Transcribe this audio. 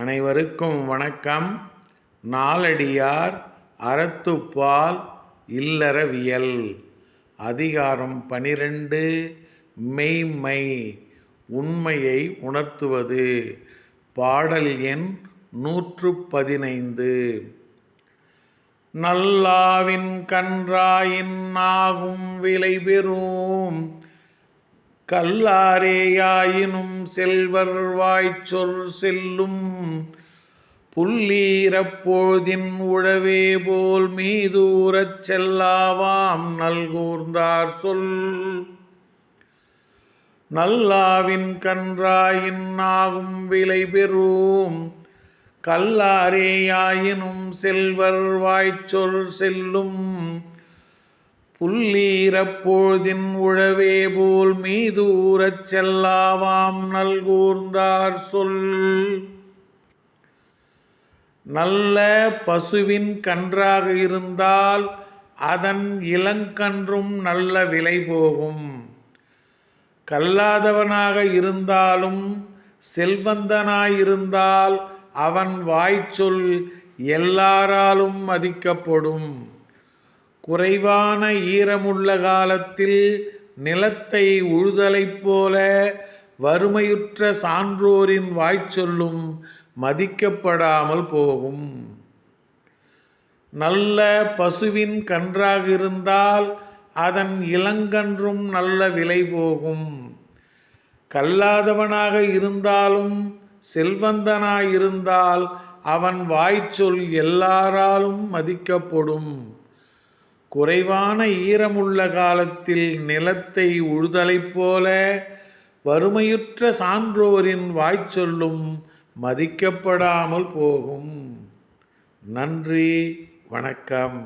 அனைவருக்கும் வணக்கம். நாலடியார் அறத்துப்பால் இல்லறவியல். அதிகாரம் பனிரெண்டு மெய்மை உண்மையை உணர்த்துவது. பாடல் எண் நூற்று பதினைந்து நல்லாவின் கன்றாயின் நாகும் விலை பெறும். கல்லாரேயாயினும் செல்வர் வாய்ச்சொல் செல்லும். புல்லீரப்பொழுதின் உழவே போல் மீதூரச் செல்லாவாம் நல்கூர்ந்தார் சொல். நல்லாவின் கன்றாயின் ஆகும் விலை பெறும். கல்லாரேயாயினும் செல்வர் வாய்ச்சொல் செல்லும். புல்லீரப்பொழுதின் உழவே போல் மீதூரச் செல்லாவாம் நல்கூர்ந்தார் சொல். நல்ல பசுவின் கன்றாக இருந்தால் அதன் இளங்கன்றும் நல்ல விலை போகும். கல்லாதவனாக இருந்தாலும் செல்வந்தனாயிருந்தால் அவன் வாய்ச்சொல் எல்லாராலும் மதிக்கப்படும். குறைவான ஈரமுள்ள காலத்தில் நிலத்தை உழுதலைப் போல வறுமையுற்ற சான்றோரின் வாய்ச்சொல்லும் மதிக்கப்படாமல் போகும். நல்ல பசுவின் கன்றாக இருந்தால் அதன் இளங்கன்றும் நல்ல விலை போகும். கல்லாதவனாக இருந்தாலும் செல்வந்தனாயிருந்தால் அவன் வாய்ச்சொல் எல்லாராலும் மதிக்கப்படும். குறைவான ஈரமுள்ள காலத்தில் நிலத்தை உழுதலைப் போல வறுமையுற்ற சான்றோரின் வாய்ச்சொல்லும் மதிக்கப்படாமல் போகும். நன்றி வணக்கம்.